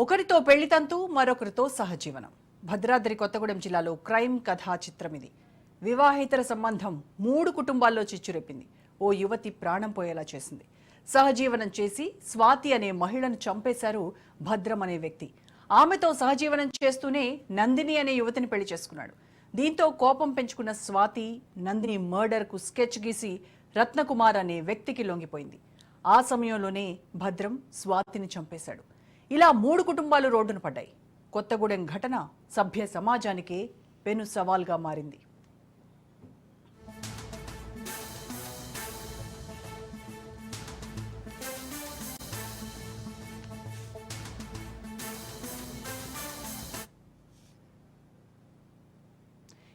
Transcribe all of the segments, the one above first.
ఒకరితో పెళ్ళితంతు మరొకరితో సహజీవనం. భద్రాద్రి కొత్తగూడెం జిల్లాలో క్రైమ్ కథా చిత్రం ఇది. వివాహేతర సంబంధం మూడు కుటుంబాల్లో చిచ్చురెప్పింది. ఓ యువతి ప్రాణం పోయేలా చేసింది. సహజీవనం చేసి స్వాతి అనే మహిళను చంపేశారు భద్రం అనే వ్యక్తి. ఆమెతో సహజీవనం చేస్తూనే నందిని అనే యువతిని పెళ్ళి చేసుకున్నాడు. దీంతో కోపం పెంచుకున్న స్వాతి నందిని మర్డర్కు స్కెచ్ గీసి రత్నకుమార్ అనే వ్యక్తికి లొంగిపోయింది. ఆ సమయంలోనే భద్రం స్వాతిని చంపేశాడు. ఇలా మూడు కుటుంబాలు రోడ్డున పడ్డాయి. కొత్తగూడెం ఘటన సభ్య సమాజానికే పెను సవాల్గా మారింది.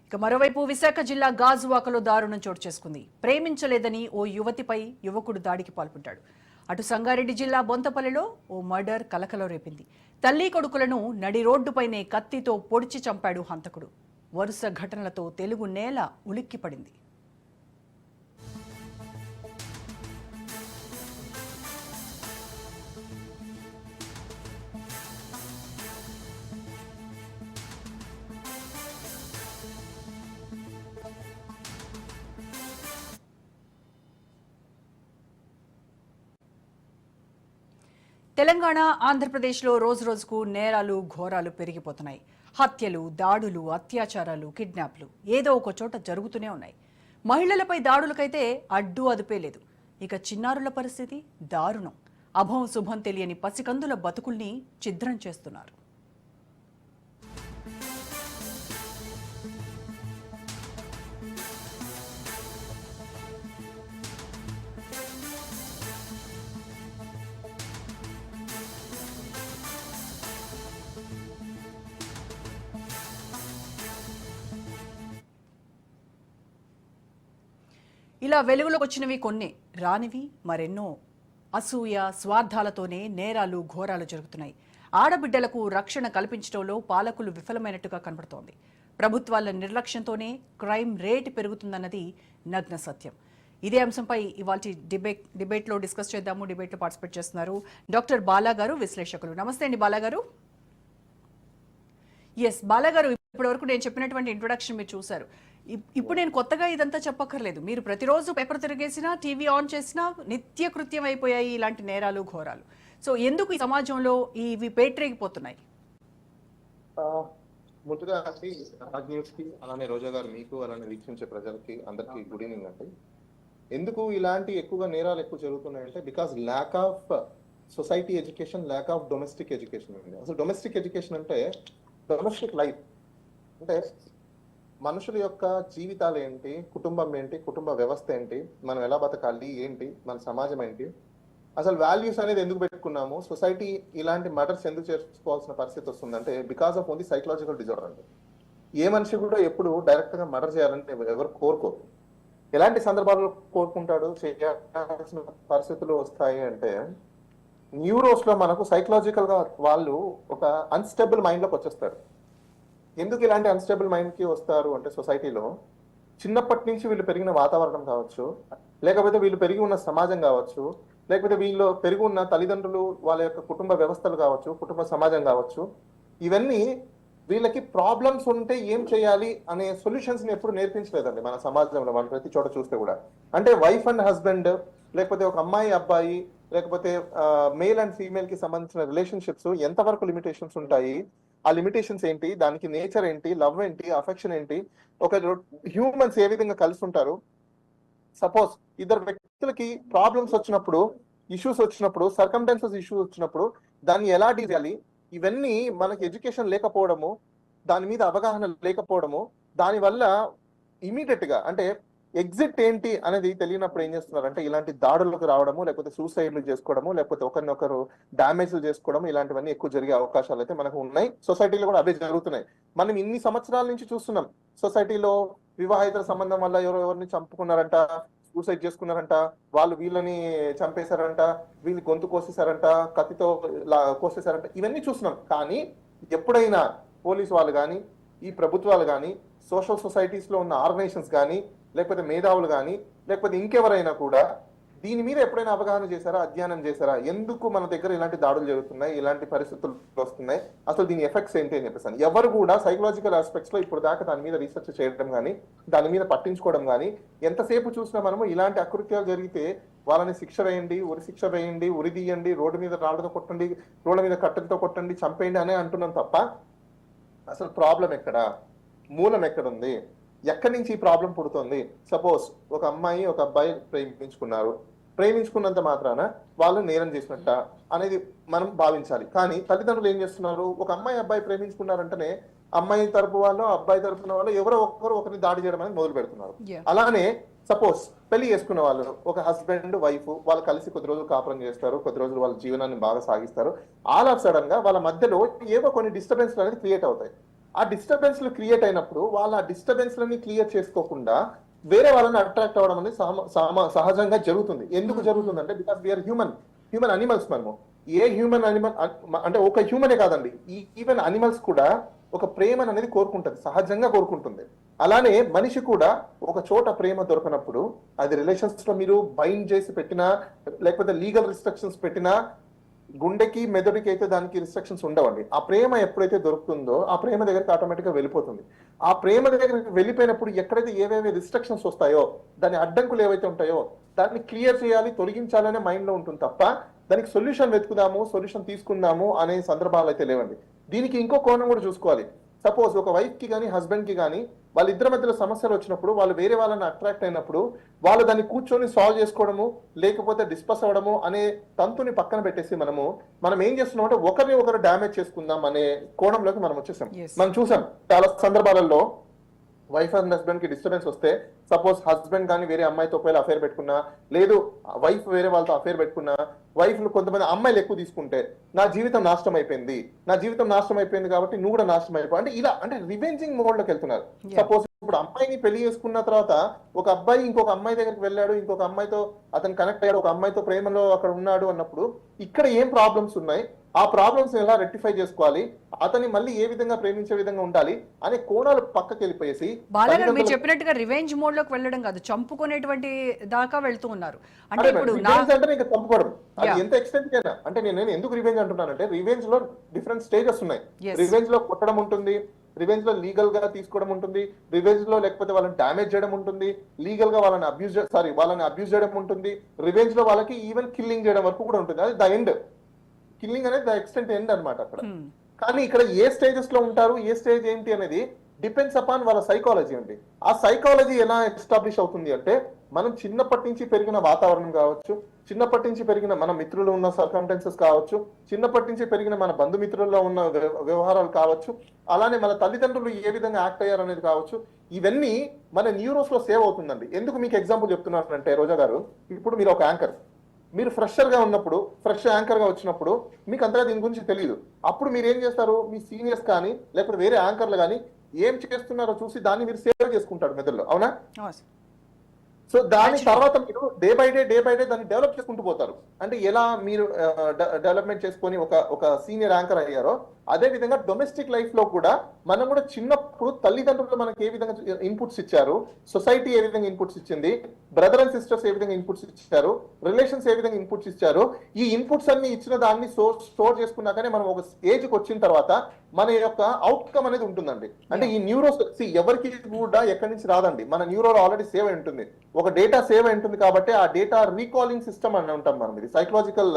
ఇక మరోవైపు విశాఖ జిల్లా గాజువాకలో దారుణం చోటు చేసుకుంది. ప్రేమించలేదని ఓ యువతిపై యువకుడు దాడికి పాల్పడ్డాడు. అటు సంగారెడ్డి జిల్లా బొంతపల్లిలో ఓ మర్డర్ కలకలో రేపింది. తల్లి కొడుకులను నడి రోడ్డుపైనే కత్తితో పొడిచి చంపాడు హంతకుడు. వరుస ఘటనలతో తెలుగు నేల ఉలిక్కిపడింది. తెలంగాణ ఆంధ్రప్రదేశ్లో రోజు రోజుకు నేరాలు ఘోరాలు పెరిగిపోతున్నాయి. హత్యలు దాడులు అత్యాచారాలు కిడ్నాప్లు ఏదో ఒక చోట జరుగుతూనే ఉన్నాయి. మహిళలపై దాడులకైతే అడ్డు అదుపే లేదు. ఇక చిన్నారుల పరిస్థితి దారుణం. అభం శుభం తెలియని పసికందుల బతుకుల్ని ఛిద్రం చేస్తున్నారు. ఇలా వెలుగులోకి వచ్చినవి కొన్ని. రానివి మరెన్నో. అసూయ స్వార్థాలతోనే నేరాలు ఘోరాలు జరుగుతున్నాయి. ఆడబిడ్డలకు రక్షణ కల్పించడంలో పాలకులు విఫలమైనట్టుగా కనబడుతోంది. ప్రభుత్వాల నిర్లక్ష్యంతోనే క్రైమ్ రేట్ పెరుగుతుందన్నది నగ్న సత్యం. ఇదే అంశంపై ఇవాళ డిబేట్ డిబేట్లో డిస్కస్ చేద్దాము. డిబేట్లో పార్టిసిపేట్ చేస్తున్నారు డాక్టర్ బాలా గారు విశ్లేషకులు. నమస్తే అండి బాలా గారు ఎస్ బాలాగారు ఇప్పటివరకు నేను చెప్పినటువంటి ఇంట్రొడక్షన్ మీరు చూశారు. ఇప్పుడు నేను కొత్తగా ఇదంతా చెప్పక్కర్లేదు. మీరు ప్రతిరోజు పేపర్ తిరిగేసినా టీవీ ఆన్ చేసినా నిత్య కృత్యం అయిపోయాయి ఇలాంటి నేరాలు ఘోరాలు. సో ఎందుకు ఈ సమాజంలో ఇవి పేటరేగిపోతున్నాయి? ముందుగా అండి రాజ్ న్యూస్కి అలానే రోజా గారు మీకు అలానే వీక్షించే ప్రజలకి అందరికి గుడ్ ఈవినింగ్ అండి. ఎందుకు ఇలాంటి ఎక్కువగా నేరాలు ఎక్కువ జరుగుతున్నాయంటే because lack of society education lack of domestic education అండి. అసలు డొమెస్టిక్ ఎడ్యుకేషన్ అంటే డొమెస్టిక్ లైఫ్ అంటే మనుషుల యొక్క జీవితాలు ఏంటి? కుటుంబం ఏంటి? కుటుంబ వ్యవస్థ ఏంటి? మనం ఎలా బతకాలి? ఏంటి? మన సమాజం ఏంటి? అసలు వాల్యూస్ అనేది ఎందుకు పెట్టుకున్నాము? సొసైటీ ఇలాంటి మర్డర్స్ ఎందుకు చేసుకోవాల్సిన పరిస్థితి వస్తుందంటే because of only psychological disorder అండి. ఏ మనిషి కూడా ఎప్పుడు డైరెక్ట్గా మర్డర్ చేయాలంటే ఎవరు కోరుకోరు. ఎలాంటి సందర్భాల్లో కోరుకుంటాడు? చేయాల్సిన పరిస్థితులు వస్తాయి అంటే న్యూరోస్లో మనకు సైకలాజికల్గా వాళ్ళు ఒక అన్స్టేబుల్ మైండ్లోకి వచ్చేస్తారు. ఎందుకు ఇలాంటి అన్స్టేబుల్ మైండ్కి వస్తారు అంటే సొసైటీలో చిన్నప్పటి నుంచి వీళ్ళు పెరిగిన వాతావరణం కావచ్చు లేకపోతే వీళ్ళు పెరిగి ఉన్న సమాజం కావచ్చు లేకపోతే వీళ్ళు పెరిగి ఉన్న తల్లిదండ్రులు వాళ్ళ యొక్క కుటుంబ వ్యవస్థలు కావచ్చు కుటుంబ సమాజం కావచ్చు ఇవన్నీ వీళ్ళకి ప్రాబ్లమ్స్ ఉంటే ఏం చేయాలి అనే సొల్యూషన్స్ని ఎప్పుడు నేర్పించలేదండి మన సమాజంలో మనం ప్రతి చోట చూస్తే కూడా. అంటే వైఫ్ అండ్ హస్బెండ్ లేకపోతే ఒక అమ్మాయి అబ్బాయి లేకపోతే మేల్ అండ్ ఫీమేల్కి సంబంధించిన రిలేషన్షిప్స్ ఎంతవరకు లిమిటేషన్స్ ఉంటాయి? ఆ లిమిటేషన్స్ ఏంటి? దానికి నేచర్ ఏంటి? లవ్ ఏంటి? అఫెక్షన్ ఏంటి? ఒక హ్యూమన్స్ ఏ విధంగా కలిసి ఉంటారు సపోజ్ ఇద్దరు వ్యక్తులకి ప్రాబ్లమ్స్ వచ్చినప్పుడు ఇష్యూస్ వచ్చినప్పుడు సర్కమ్టెన్సెస్ ఇష్యూస్ వచ్చినప్పుడు దాన్ని ఎలా డీల్ చేయాలి? ఇవన్నీ మనకి ఎడ్యుకేషన్ లేకపోవడము దాని మీద అవగాహన లేకపోవడము దానివల్ల ఇమీడియట్గా అంటే ఎగ్జిట్ ఏంటి అనేది తెలియనప్పుడు ఏం చేస్తున్నారు అంటే ఇలాంటి దాడులకు రావడము లేకపోతే సూసైడ్లు చేసుకోవడము లేకపోతే ఒకరినొకరు డ్యామేజ్లు చేసుకోవడం ఇలాంటివన్నీ ఎక్కువ జరిగే అవకాశాలు అయితే మనకు ఉన్నాయి. సొసైటీలో కూడా అవే జరుగుతున్నాయి. మనం ఇన్ని సంవత్సరాల నుంచి చూస్తున్నాం. సొసైటీలో వివాహేతర సంబంధం వల్ల ఎవరు ఎవరిని చంపుకున్నారంట సూసైడ్ చేసుకున్నారంట వాళ్ళు వీళ్ళని చంపేశారంట వీళ్ళు గొంతు కోసేశారంట కత్తితో లా- కోసేశారంట ఇవన్నీ చూస్తున్నాం. కానీ ఎప్పుడైనా పోలీస్ వాళ్ళు కానీ ఈ ప్రభుత్వాలు కానీ సోషల్ సొసైటీస్లో ఉన్న ఆర్గనైజేషన్స్ కానీ లేకపోతే మేధావులు కానీ లేకపోతే ఇంకెవరైనా కూడా దీని మీద ఎప్పుడైనా అవగాహన చేశారా అధ్యయనం చేశారా? ఎందుకు మన దగ్గర ఇలాంటి దాడులు జరుగుతున్నాయి ఇలాంటి పరిస్థితులు వస్తున్నాయి? అసలు దీని ఎఫెక్ట్స్ ఏంటి అని చెప్పేసి ఎవరు కూడా సైకలాజికల్ ఆస్పెక్ట్స్లో ఇప్పుడు దాకా దాని మీద రీసెర్చ్ చేయడం కానీ దాని మీద పట్టించుకోవడం కానీ ఎంతసేపు చూసినా మనము ఇలాంటి అకృత్యాలు జరిగితే వాళ్ళని శిక్ష వేయండి ఉరి శిక్ష వేయండి ఉరి తీయండి రోడ్డు మీద రాళ్ళతో కొట్టండి రోడ్ల మీద కట్టెలతో కొట్టండి చంపేయండి అనే అంటున్నాం తప్ప అసలు ప్రాబ్లం ఎక్కడ? మూలం ఎక్కడుంది? ఎక్కడి నుంచి ఈ ప్రాబ్లం పుడుతుంది? సపోజ్ ఒక అమ్మాయి ఒక అబ్బాయి ప్రేమించుకున్నారు. ప్రేమించుకున్నంత మాత్రాన వాళ్ళు నేరం చేసినట్ట అనేది మనం భావించాలి. కానీ తల్లిదండ్రులు ఏం చేస్తున్నారు? ఒక అమ్మాయి అబ్బాయి ప్రేమించుకున్నారంటేనే అమ్మాయి తరపు వాళ్ళు అబ్బాయి తరపున వాళ్ళు ఎవరో ఒకరు ఒకరిని దాడి చేయడం అనేది మొదలు పెడుతున్నారు. అలానే సపోజ్ పెళ్ళి చేసుకున్న వాళ్ళు ఒక హస్బెండ్ వైఫ్ వాళ్ళు కలిసి కొద్ది రోజులు కాపురం చేస్తారు కొద్ది రోజులు వాళ్ళ జీవనాన్ని బాగా సాగిస్తారు. ఆల్ ఆఫ్ సడన్గా వాళ్ళ మధ్యలో ఏవో కొన్ని డిస్టర్బెన్స్ అనేది క్రియేట్ అవుతాయి. ఆ డిస్టర్బెన్స్ క్రియేట్ అయినప్పుడు వాళ్ళ ఆ డిస్టర్బెన్స్ లని క్లియర్ చేసుకోకుండా వేరే వాళ్ళని అట్రాక్ట్ అవ్వడం అనేది సహజంగా జరుగుతుంది. ఎందుకు జరుగుతుంది అంటే because we are human human animals మనము. ఏ హ్యూమన్ అనిమల్ అంటే ఒక హ్యూమనే కాదండి. ఈ ఈవెన్ అనిమల్స్ కూడా ఒక ప్రేమను అనేది కోరుకుంటుంది సహజంగా కోరుకుంటుంది. అలానే మనిషి కూడా ఒక చోట ప్రేమ దొరకనప్పుడు అది రిలేషన్స్లో మీరు బైండ్ చేసి పెట్టినా లేకపోతే లీగల్ రిస్ట్రిక్షన్స్ పెట్టినా గుండెకి మెదడుకి అయితే దానికి రిస్ట్రిక్షన్స్ ఉండవండి. ఆ ప్రేమ ఎప్పుడైతే దొరుకుతుందో ఆ ప్రేమ దగ్గరికి ఆటోమేటిక్గా వెళ్ళిపోతుంది. ఆ ప్రేమ దగ్గరికి వెళ్ళిపోయినప్పుడు ఎక్కడైతే ఏవేవి రిస్ట్రిక్షన్స్ వస్తాయో దాని అడ్డంకులు ఏవైతే ఉంటాయో దాన్ని క్లియర్ చేయాలి తొలగించాలనే మైండ్లో ఉంటుంది తప్ప దానికి సొల్యూషన్ వెతుకుదాము సొల్యూషన్ తీసుకుందాము అనే సందర్భాలు అయితే లేవండి. దీనికి ఇంకో కోణం కూడా చూసుకోవాలి. సపోజ్ ఒక వైఫ్కి కానీ హస్బెండ్కి కానీ వాళ్ళిద్దరి మధ్యలో సమస్యలు వచ్చినప్పుడు వాళ్ళు వేరే వాళ్ళని అట్రాక్ట్ అయినప్పుడు వాళ్ళు దాన్ని కూర్చొని సాల్వ్ చేసుకోవడము లేకపోతే డిస్కస్ అవ్వడము అనే తంతుని పక్కన పెట్టేసి మనము మనం ఏం చేస్తున్నాం అంటే ఒకరిని ఒకరు డ్యామేజ్ చేసుకుందాం అనే కోణంలోకి మనం వచ్చేసాం. మనం చూసాం చాలా సందర్భాలలో వైఫ్ అండ్ హస్బెండ్కి డిస్టర్బెన్స్ వస్తే సపోజ్ హస్బెండ్ కానీ వేరే అమ్మాయితో ఒకవేళ అఫేర్ పెట్టుకున్నా లేదు వైఫ్ వేరే వాళ్ళతో అఫేర్ పెట్టుకున్నా వైఫ్ కొంతమంది అమ్మాయిలు ఎక్కువ తీసుకుంటే నా జీవితం నాశనం అయిపోయింది. నా జీవితం నాశనం అయిపోయింది కాబట్టి నువ్వు కూడా నాశనం అయిపో అంటే ఇలా అంటే రివెంజింగ్ మోడ్లోకి వెళ్తున్నారు. సపోజ్ ఇప్పుడు అమ్మాయిని పెళ్ళి చేసుకున్న తర్వాత ఒక అబ్బాయి ఇంకొక అమ్మాయి దగ్గరికి వెళ్ళాడు ఇంకొక అమ్మాయితో అతను కనెక్ట్ అయ్యాడు ఒక అమ్మాయితో ప్రేమలో అక్కడ ఉన్నాడు అన్నప్పుడు ఇక్కడ ఏం ప్రాబ్లమ్స్ ఉన్నాయి? ఆ ప్రాబ్లమ్స్ ఎలా రెక్టిఫై చేసుకోవాలి? అతన్ని మళ్ళీ ఏ విధంగా ప్రేమించే విధంగా ఉండాలి? అనే కోణాలు పక్కకి వెళ్ళిపోయేసి బాలగారు మీరు చెప్పినట్టుగా రివెంజ్ మోడ్లోకి వెళ్ళడం కాదు చంపుకునేటువంటి దాకా వెళ్తూ ఉన్నారు. అంటే ఇప్పుడు అంటే ఇంకా చంపుకోవడం అది. ఎంత ఎక్స్టెంట్ కైనా. అంటే నేను ఎందుకు రివెంజ్ అంటున్నానంటే రివెంజ్లో డిఫరెంట్ స్టేజెస్ ఉన్నాయి. రివెంజ్లో కొట్టడం ఉంటుంది రివెంజ్లో లీగల్గా తీసుకోవడం ఉంటుంది రివెంజ్లో లేకపోతే వాళ్ళని డామేజ్ చేయడం ఉంటుంది లీగల్గా వాళ్ళని అబ్యూజ్ సారీ వాళ్ళని అబ్యూజ్ చేయడం ఉంటుంది రివెంజ్లో వాళ్ళకి ఈవెన్ కిల్లింగ్ చేయడం వరకు కూడా ఉంటుంది. అది ద ఎండ్ కిల్లింగ్ అనేది ద ఎక్స్టెంట్ ఎండ్ అన్నమాట అక్కడ. కానీ ఇక్కడ ఏ స్టేజెస్లో ఉంటారు ఏ స్టేజ్ ఏంటి అనేది డిపెండ్స్ అపాన్ వాళ్ళ సైకాలజీ అండి. ఆ సైకాలజీ ఎలా ఎస్టాబ్లిష్ అవుతుంది అంటే మనం చిన్నప్పటి నుంచి పెరిగిన వాతావరణం కావచ్చు చిన్నప్పటి నుంచి పెరిగిన మన మిత్రులు ఉన్న సర్కమ్టెన్సెస్ కావచ్చు చిన్నప్పటి నుంచి పెరిగిన మన బంధుమిత్రుల్లో ఉన్న వ్య- వ్యవహారాలు కావచ్చు అలానే మన తల్లిదండ్రులు ఏ విధంగా యాక్ట్ అయ్యారు అనేది కావచ్చు ఇవన్నీ మన న్యూరోస్లో సేవ్ అవుతుందండి. ఎందుకు మీకు ఎగ్జాంపుల్ చెప్తున్నానంటే రోజా గారు ఇప్పుడు మీరు ఒక యాంకర్. మీరు ఫ్రెషర్గా ఉన్నప్పుడు ఫ్రెష్ యాంకర్గా వచ్చినప్పుడు మీకు అంతగా దీని గురించి తెలియదు అప్పుడు మీరు ఏం చేస్తారు? మీ సీనియర్స్ కానీ లేకపోతే వేరే యాంకర్లు కానీ ఏం చేస్తున్నారో చూసి దాన్ని మీరు సేవ్ చేసుకుంటారు మెదడులో. అవునా. సో దాని తర్వాత మీరు day by day day by day దాన్ని డెవలప్ చేసుకుంటూ పోతారు. అంటే ఎలా మీరు డెవలప్మెంట్ చేసుకొని ఒక ఒక సీనియర్ యాంకర్ అయ్యారో అదే విధంగా డొమెస్టిక్ లైఫ్లో కూడా మనం కూడా చిన్నప్పుడు తల్లిదండ్రులు మనకి ఏ విధంగా ఇన్పుట్స్ ఇచ్చారు? సొసైటీ ఏ విధంగా ఇన్పుట్స్ ఇచ్చింది? బ్రదర్ అండ్ సిస్టర్స్ ఏ విధంగా ఇన్పుట్స్ ఇచ్చారు? రిలేషన్స్ ఏ విధంగా ఇన్పుట్స్ ఇచ్చారు? ఈ ఇన్పుట్స్ అన్ని ఇచ్చిన దాన్ని స్టోర్ చేసుకున్నాకనే మనం ఒక ఏజ్కి వచ్చిన తర్వాత మన యొక్క అవుట్కమ్ అనేది ఉంటుందండి. అంటే ఈ న్యూరోస్ ఎవరికి కూడా ఎక్కడి నుంచి రాదండి. మన న్యూరో ఆల్రెడీ సేవ్ అయి ఉంటుంది. ఒక డేటా సేవ్ అయి ఉంటుంది కాబట్టి ఆ డేటా రీకాలింగ్ సిస్టమ్ అని ఉంటాం మనం ఇది. సైకలాజికల్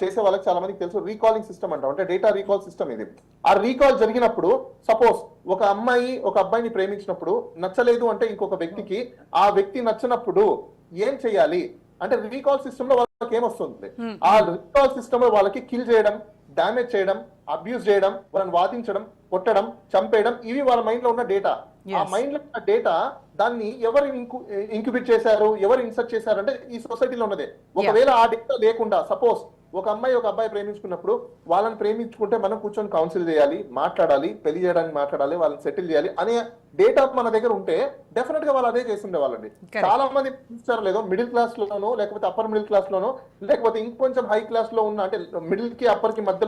చేసే వాళ్ళకి చాలా మందికి తెలుసు రీకాలింగ్ సిస్టమ్ అంటాం. అంటే డేటా రీకాల్ సిస్టమ్ ఇది. ఆ రీకాల్ జరిగినప్పుడు సపోజ్ ఒక అమ్మాయి ఒక అబ్బాయిని ప్రేమించినప్పుడు నచ్చలేదు అంటే ఇంకొక వ్యక్తికి ఆ వ్యక్తి నచ్చినప్పుడు ఏం చేయాలి? అంటే రీకాల్ సిస్టమ్లో వాళ్ళకి ఏమొస్తుంది. ఆ రీకాల్ సిస్టమ్లో వాళ్ళకి కిల్ చేయడం డామేజ్ చేయడం అబ్యూస్ చేయడం వాళ్ళని వాదించడం కొట్టడం చంపేయడం ఇవి వాళ్ళ మైండ్లో ఉన్న డేటా ఆ. మైండ్లో ఉన్న డేటా దాన్ని ఎవరు ఇంక్యుబేట్ చేశారు ఎవరు ఇన్సర్ట్ చేశారు అంటే ఈ సొసైటీలో ఉన్నదే ఒకవేళ ఆ డేటా లేకుండా సపోజ్ ఒక అమ్మాయి ఒక అబ్బాయి ప్రేమించుకున్నప్పుడు వాళ్ళని ప్రేమించుకుంటే మనం కూర్చొని కౌన్సిల్ చేయాలి మాట్లాడాలి పెళ్ళి చేయడానికి మాట్లాడాలి వాళ్ళని సెటిల్ చేయాలి అనే డేటా మన దగ్గర ఉంటే డెఫినెట్గా వాళ్ళు అదే చేస్తుండే వాళ్ళండి. చాలా మంది చూస్తారు లేదో మిడిల్ క్లాస్ లోనో లేకపోతే అప్పర్ మిడిల్ క్లాస్ లోనో లేకపోతే ఇంకొంచెం హై క్లాస్లో ఉన్న అంటే మిడిల్కి అప్పర్కి మధ్యలో